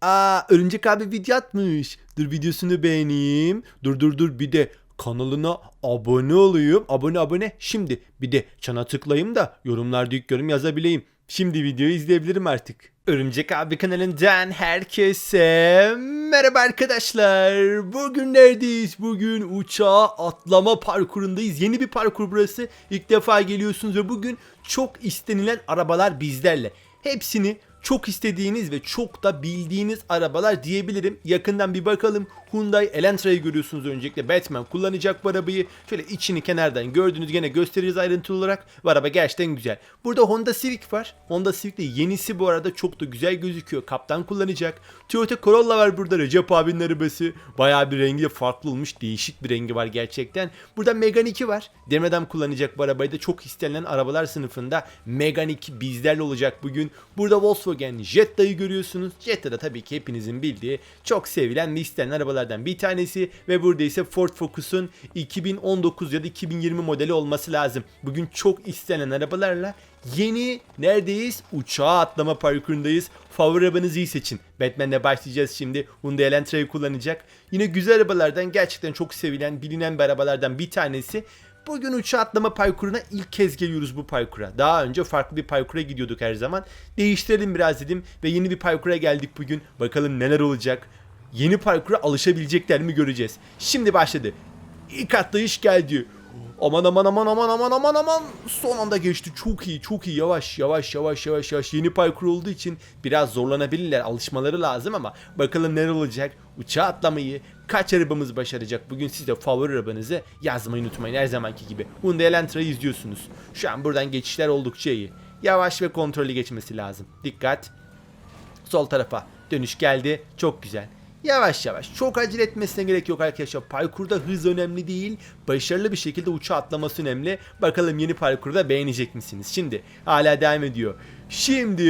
Aa Örümcek abi video atmış. Dur videosunu beğeneyim. Dur dur dur bir de kanalına abone olayım. Abone abone. Şimdi bir de çana tıklayayım da yorumlarda ilk yorum yazabileyim. Şimdi videoyu izleyebilirim artık. Örümcek abi kanalından herkese merhaba arkadaşlar. Bugün neredeyiz? Bugün uçağa atlama parkurundayız. Yeni bir parkur burası. İlk defa geliyorsunuz ve bugün çok istenilen arabalar bizlerle. Hepsini çok istediğiniz ve çok da bildiğiniz arabalar diyebilirim. Yakından bir bakalım. Hyundai Elantra'yı görüyorsunuz öncelikle. Batman kullanacak bu arabayı. Şöyle içini kenardan gördüğünüz gene gösteririz ayrıntılı olarak. Bu araba gerçekten güzel. Burada Honda Civic var. Honda Civic de yenisi bu arada çok da güzel gözüküyor. Kaptan kullanacak. Toyota Corolla var burada. Recep abinin arabası. Bayağı bir rengi de farklı olmuş. Değişik bir rengi var gerçekten. Burada Megane 2 var. Demir Adam kullanacak bu arabayı da çok istenilen arabalar sınıfında. Megane 2 bizlerle olacak bugün. Burada Volkswagen Jetta'yı görüyorsunuz. Jetta da tabii ki hepinizin bildiği çok sevilen ve istenen arabalardan bir tanesi. Ve burada ise Ford Focus'un 2019 ya da 2020 modeli olması lazım. Bugün çok istenen arabalarla yeni neredeyiz? Uçağa atlama parkurundayız. Favori arabanızı iyi seçin. Batman'le başlayacağız şimdi. Hyundai Elantra'yı kullanacak. Yine güzel arabalardan gerçekten çok sevilen, bilinen bir arabalardan bir tanesi. Bugün uçağa atlama parkuruna ilk kez geliyoruz bu parkura. Daha önce farklı bir parkura gidiyorduk her zaman. Değiştirelim biraz dedim ve yeni bir parkura geldik bugün. Bakalım neler olacak. Yeni parkura alışabilecekler mi göreceğiz. Şimdi başladı. İlk atlayış geldi. Aman aman aman aman aman aman aman. Son anda geçti. Çok iyi çok iyi. Yavaş yavaş yavaş yavaş yavaş. Yeni parkur olduğu için biraz zorlanabilirler. Alışmaları lazım ama bakalım neler olacak. Uçağa atlamayı kaç arabamız başaracak? Bugün siz de favori arabanızı yazmayı unutmayın her zamanki gibi. Hyundai Elantra'yı izliyorsunuz. Şu an buradan geçişler oldukça iyi. Yavaş ve kontrollü geçmesi lazım. Dikkat. Sol tarafa dönüş geldi. Çok güzel. Yavaş yavaş. Çok acele etmesine gerek yok arkadaşlar. Parkurda hız önemli değil. Başarılı bir şekilde uçağa atlaması önemli. Bakalım yeni parkurda beğenecek misiniz? Şimdi hala devam ediyor. Şimdi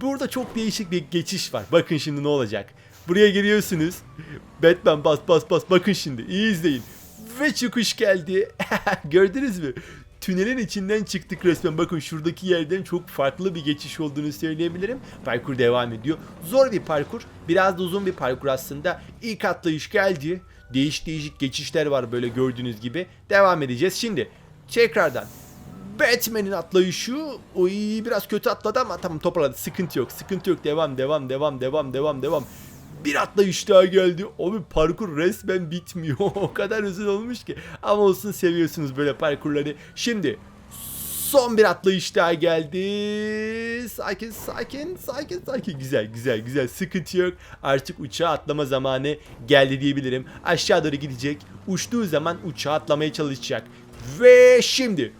burada çok değişik bir geçiş var. Bakın şimdi ne olacak. Buraya geliyorsunuz. Batman bas bas bas. Bakın şimdi. iyi izleyin. Ve çıkış geldi. Gördünüz mü? Tünelin içinden çıktık resmen. Bakın şuradaki yerden çok farklı bir geçiş olduğunu söyleyebilirim. Parkur devam ediyor. Zor bir parkur. Biraz da uzun bir parkur aslında. İlk atlayış geldi. Değişik değişik geçişler var böyle gördüğünüz gibi. Devam edeceğiz. Şimdi tekrardan Batman'in atlayışı oy biraz kötü atladı ama tamam toparladı. Sıkıntı yok. Sıkıntı yok. Devam devam devam devam devam devam. Bir atlayış daha geldi. Abi parkur resmen bitmiyor. o kadar uzun olmuş ki. Ama olsun seviyorsunuz böyle parkurları. Şimdi son bir atlayış daha geldi. Sakin sakin sakin sakin. Güzel güzel güzel. Sıkıntı yok. Artık uçağa atlama zamanı geldi diyebilirim. Aşağı doğru gidecek. Uçtuğu zaman uçağa atlamaya çalışacak. Ve şimdi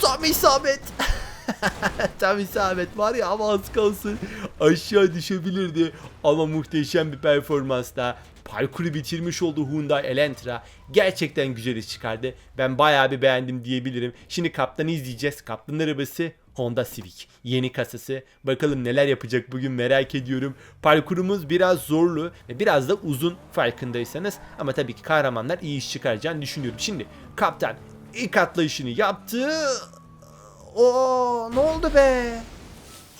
Tam isabet. Tam isabet var ya ama az kalsın aşağı düşebilirdi. Ama muhteşem bir performansla parkuru bitirmiş oldu Hyundai Elantra. Gerçekten güzel iş çıkardı. Ben bayağı bir beğendim diyebilirim. Şimdi kaptanı izleyeceğiz. Kaptanın arabası Honda Civic. Yeni kasası. Bakalım neler yapacak bugün merak ediyorum. Parkurumuz biraz zorlu ve biraz da uzun farkındaysanız. Ama tabii ki kahramanlar iyi iş çıkaracağını düşünüyorum. Şimdi kaptan ilk atlayışını yaptı. O ne oldu be?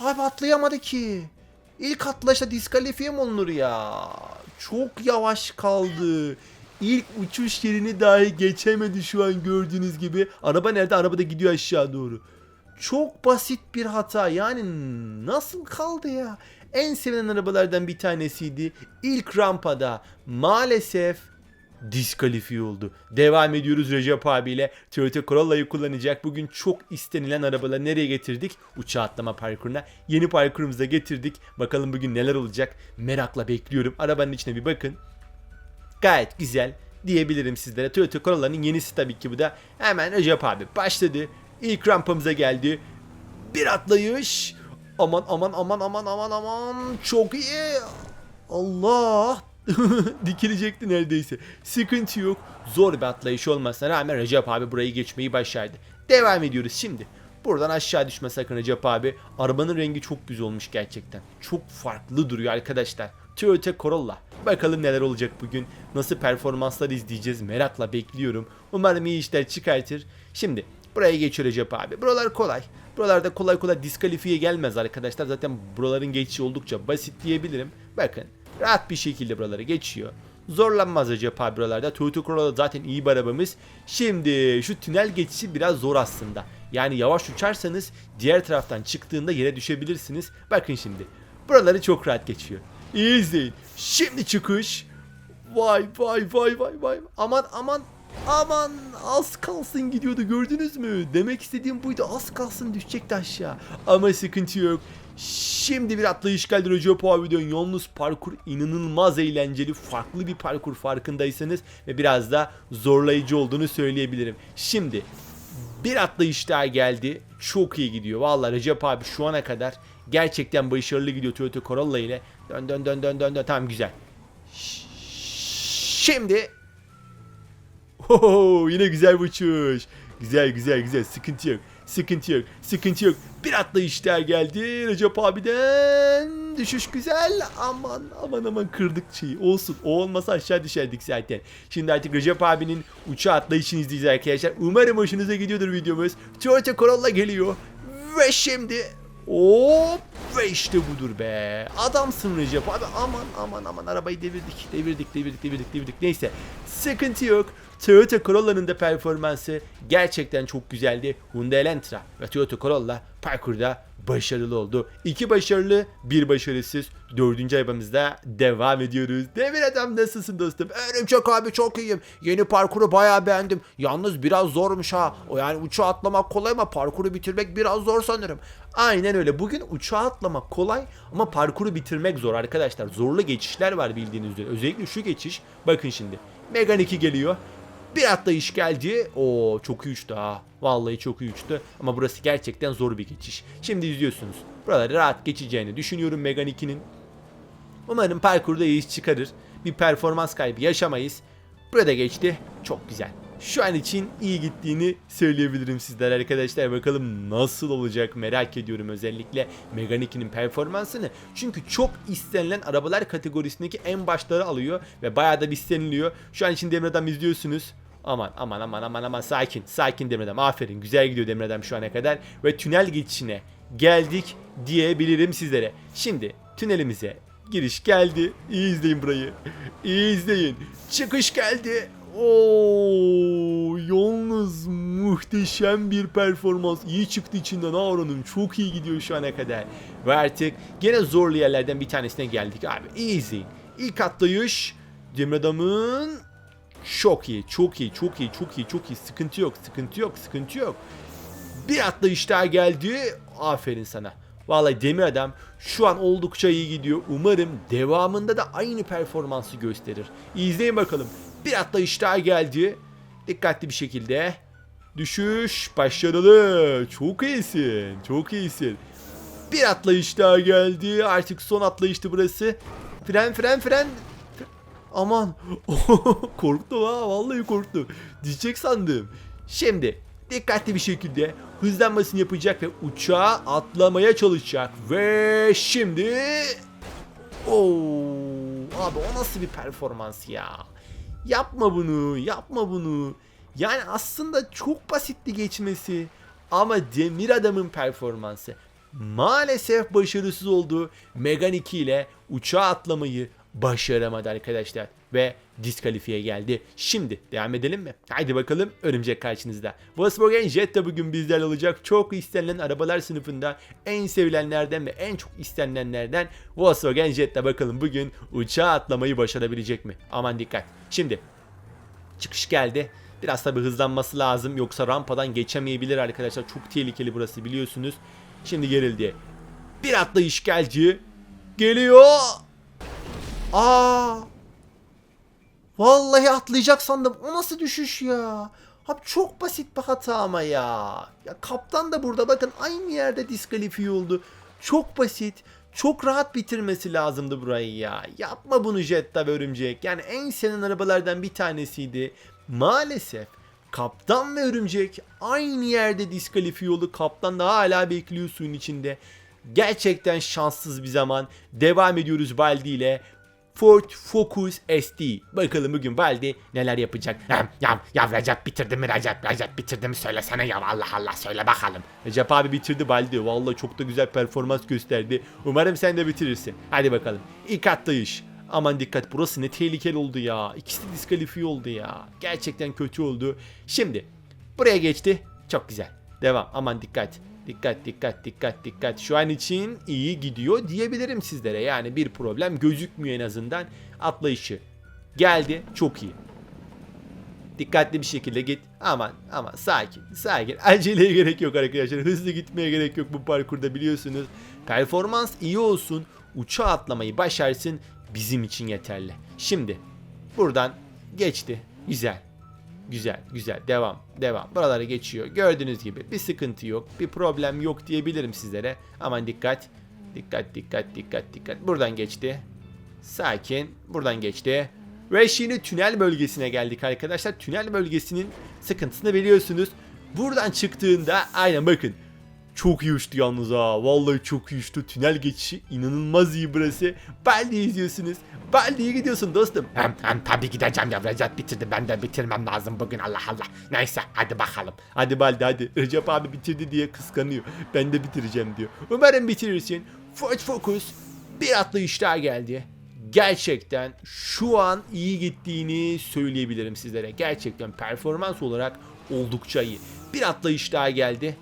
Abi atlayamadı ki. İlk atlayışta diskalifiye mi olunur ya? Çok yavaş kaldı. İlk uçuş yerini dahi geçemedi şu an gördüğünüz gibi. Araba nerede? Araba da gidiyor aşağı doğru. Çok basit bir hata. Yani nasıl kaldı ya? En sevilen arabalardan bir tanesiydi. İlk rampada maalesef diskalifiye oldu. Devam ediyoruz Recep abiyle. Toyota Corolla'yı kullanacak. Bugün çok istenilen arabaları nereye getirdik? Uçağa atlama parkuruna. Yeni parkurumuza getirdik. Bakalım bugün neler olacak? Merakla bekliyorum. Arabanın içine bir bakın. Gayet güzel diyebilirim sizlere. Toyota Corolla'nın yenisi tabii ki bu da. Hemen Recep abi başladı. İlk rampamıza geldi. Bir atlayış. Aman aman aman aman aman aman. Çok iyi. Allah dikilecekti neredeyse. Sıkıntı yok. Zor bir atlayış olmasına rağmen Recep abi burayı geçmeyi başardı. Devam ediyoruz şimdi. Buradan aşağı düşme sakın Recep abi. Arabanın rengi çok güzel olmuş gerçekten. Çok farklı duruyor arkadaşlar. Toyota Corolla. Bakalım neler olacak bugün. Nasıl performanslar izleyeceğiz merakla bekliyorum. Umarım iyi işler çıkartır. Şimdi Buraya geçiyor Recep abi. Buralar kolay. Buralarda kolay kolay diskalifiye gelmez arkadaşlar. Zaten buraların geçişi oldukça basit diyebilirim. Bakın rahat bir şekilde buraları geçiyor. Zorlanmaz Recep abi buralarda. Toyota Corolla zaten iyi bir arabamız. Şimdi şu tünel geçişi biraz zor aslında. Yani yavaş uçarsanız diğer taraftan çıktığında yere düşebilirsiniz. Bakın şimdi. Buraları çok rahat geçiyor. İyi izleyin. Şimdi çıkış. Vay vay vay vay vay. Aman aman aman az kalsın gidiyordu gördünüz mü? Demek istediğim buydu az kalsın düşecekti aşağı. Ama sıkıntı yok. Şimdi bir atlayış geldi Recep diyor. Yalnız parkur inanılmaz eğlenceli. Farklı bir parkur farkındaysanız. Ve biraz da zorlayıcı olduğunu söyleyebilirim. Şimdi bir atlayış daha geldi. Çok iyi gidiyor. Vallahi Recep abi şu ana kadar gerçekten başarılı gidiyor Toyota Corolla ile. Dön dön dön dön dön dön. Tamam güzel. Şimdi Oho, yine güzel bir uçuş. Güzel güzel güzel sıkıntı yok. Sıkıntı yok. Sıkıntı yok. Bir atlayış daha geldi. Recep abiden düşüş güzel. Aman aman aman kırdık şeyi. Olsun. O olmasa aşağı düşerdik zaten. Şimdi artık Recep abinin uçağa atlayışını izleyeceğiz arkadaşlar. Umarım hoşunuza gidiyordur videomuz. Toyota Corolla geliyor. Ve şimdi Hop ve işte budur be. Adamsın Recep abi. Aman aman aman arabayı devirdik. Devirdik devirdik devirdik devirdik. Neyse sıkıntı yok. Toyota Corolla'nın da performansı gerçekten çok güzeldi. Hyundai Elantra ve Toyota Corolla parkurda başarılı oldu. İki başarılı, bir başarısız. Dördüncü arabamızda devam ediyoruz. Demir adam nasılsın dostum? Örümcek abi çok iyiyim. Yeni parkuru bayağı beğendim. Yalnız biraz zormuş ha. O yani uçağa atlamak kolay ama parkuru bitirmek biraz zor sanırım. Aynen öyle. Bugün uçağa atlamak kolay ama parkuru bitirmek zor arkadaşlar. Zorlu geçişler var bildiğiniz üzere. Özellikle şu geçiş. Bakın şimdi. Megane 2 geliyor. Bir atlayış geldi. Oo çok iyi uçtu ha. Vallahi çok iyi uçtu. Ama burası gerçekten zor bir geçiş. Şimdi izliyorsunuz. Buraları rahat geçeceğini düşünüyorum Megane 2'nin. Umarım parkurda iyi iş çıkarır. Bir performans kaybı yaşamayız. Burada geçti. Çok güzel. Şu an için iyi gittiğini söyleyebilirim sizlere arkadaşlar. Bakalım nasıl olacak merak ediyorum özellikle Megane 2'nin performansını. Çünkü çok istenilen arabalar kategorisindeki en başları alıyor ve bayağı da isteniliyor. Şu an için Demir Adam izliyorsunuz. Aman aman aman aman aman sakin. Sakin Demir Adam. Aferin. Güzel gidiyor Demir Adam şu ana kadar. Ve tünel geçişine geldik diyebilirim sizlere. Şimdi tünelimize giriş geldi. İyi izleyin burayı. İyi izleyin. Çıkış geldi. Oo, yalnız muhteşem bir performans. İyi çıktı içinden Auron'un. Çok iyi gidiyor şu ana kadar. Ve artık gene zorlu yerlerden bir tanesine geldik abi. İyi izleyin. İlk atlayış Cemre Adam'ın çok iyi, çok iyi, çok iyi, çok iyi, çok iyi. Sıkıntı yok, sıkıntı yok, sıkıntı yok. Bir atlayış daha geldi. Aferin sana. Vallahi Demir Adam şu an oldukça iyi gidiyor. Umarım devamında da aynı performansı gösterir. İzleyin bakalım. Bir atlayış daha geldi. Dikkatli bir şekilde. Düşüş başarılı. Çok iyisin. Çok iyisin. Bir atlayış daha geldi. Artık son atlayıştı burası. Fren fren fren. Aman. korktum ha. Vallahi korktum. Diyecek sandım. Şimdi dikkatli bir şekilde hızlanmasını yapacak ve uçağa atlamaya çalışacak. Ve şimdi... Oo, abi o nasıl bir performans ya? Yapma bunu, yapma bunu. Yani aslında çok basitti geçmesi. Ama Demir Adam'ın performansı maalesef başarısız oldu. Megane 2 ile uçağa atlamayı başaramadı arkadaşlar. Ve diskalifiye geldi. Şimdi devam edelim mi? Haydi bakalım örümcek karşınızda. Volkswagen Jetta bugün bizlerle olacak. Çok istenilen arabalar sınıfında en sevilenlerden ve en çok istenilenlerden Volkswagen Jetta bakalım bugün uçağa atlamayı başarabilecek mi? Aman dikkat. Şimdi çıkış geldi. Biraz tabi hızlanması lazım yoksa rampadan geçemeyebilir arkadaşlar. Çok tehlikeli burası biliyorsunuz. Şimdi gerildi. Bir atlayış geldi. Geliyor. Aa! Vallahi atlayacak sandım. O nasıl düşüş ya? Abi çok basit bir hata ama ya. Ya kaptan da burada bakın aynı yerde diskalifiye oldu. Çok basit. Çok rahat bitirmesi lazımdı burayı ya. Yapma bunu Jetta ve Örümcek. Yani en senin arabalardan bir tanesiydi. Maalesef Kaptan ve Örümcek aynı yerde diskalifiye oldu. Kaptan da hala bekliyor suyun içinde. Gerçekten şanssız bir zaman. Devam ediyoruz Baldi ile. Ford Focus ST. Bakalım bugün Baldi neler yapacak. Ya, ya, ya Recep bitirdi mi Recep? Recep bitirdi mi söylesene ya Allah Allah söyle bakalım. Recep abi bitirdi Baldi. Vallahi çok da güzel performans gösterdi. Umarım sen de bitirirsin. Hadi bakalım. İlk atlayış. Aman dikkat burası ne tehlikeli oldu ya. İkisi de diskalifiye oldu ya. Gerçekten kötü oldu. Şimdi buraya geçti. Çok güzel. Devam. Aman dikkat. Dikkat dikkat dikkat dikkat. Şu an için iyi gidiyor diyebilirim sizlere. Yani bir problem gözükmüyor en azından. Atlayışı geldi. Çok iyi. Dikkatli bir şekilde git. Aman aman sakin sakin. Aceleye gerek yok arkadaşlar. Hızlı gitmeye gerek yok bu parkurda biliyorsunuz. Performans iyi olsun. Uçağa atlamayı başarsın. Bizim için yeterli. Şimdi buradan geçti. Güzel. Güzel güzel. Devam devam. Buraları geçiyor. Gördüğünüz gibi bir sıkıntı yok bir problem yok diyebilirim sizlere. Aman dikkat dikkat dikkat dikkat dikkat. Buradan geçti. Sakin buradan geçti. Ve şimdi tünel bölgesine geldik arkadaşlar. Tünel bölgesinin sıkıntısını biliyorsunuz. Buradan çıktığında aynen bakın çok iyi uçtu yalnız ha. Vallahi çok iyi uçtu. Tünel geçişi inanılmaz iyi burası. Baldi izliyorsunuz. Baldi'ye gidiyorsun dostum. Hem, hem tabii gideceğim ya Recep bitirdi ben de bitirmem lazım bugün Allah Allah. Neyse hadi bakalım. Hadi Baldi hadi. Recep abi bitirdi diye kıskanıyor. Ben de bitireceğim diyor. Umarım bitirirsin. Ford Focus bir atlayış daha geldi. Gerçekten şu an iyi gittiğini söyleyebilirim sizlere. Gerçekten performans olarak oldukça iyi. Bir atlayış daha geldi.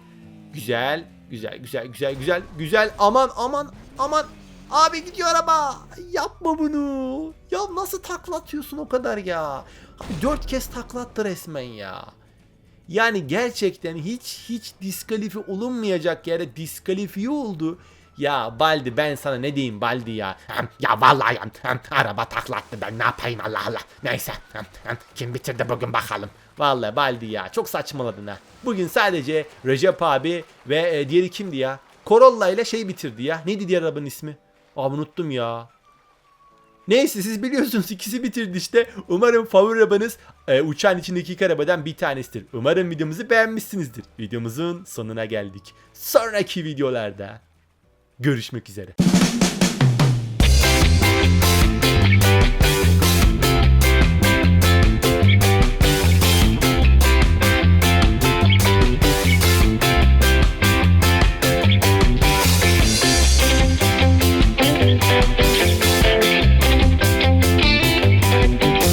Güzel, güzel, güzel, güzel, güzel, güzel. Aman, aman, aman. Abi gidiyor araba. Yapma bunu. Ya nasıl taklatıyorsun o kadar ya? Abi dört kez taklattı resmen ya. Yani gerçekten hiç hiç diskalifiye olunmayacak yere diskalifiye oldu. Ya Baldi ben sana ne diyeyim Baldi ya. Ya vallahi hem, araba taklattı ben ne yapayım Allah Allah. Neyse kim bitirdi bugün bakalım. Vallahi Baldi ya çok saçmaladın ha. Bugün sadece Recep abi ve e, diğeri kimdi ya? Corolla ile şey bitirdi ya. Neydi diğer arabanın ismi? Abi unuttum ya. Neyse siz biliyorsunuz ikisi bitirdi işte. Umarım favori arabanız e, uçağın içindeki iki arabadan bir tanesidir. Umarım videomuzu beğenmişsinizdir. Videomuzun sonuna geldik. Sonraki videolarda görüşmek üzere.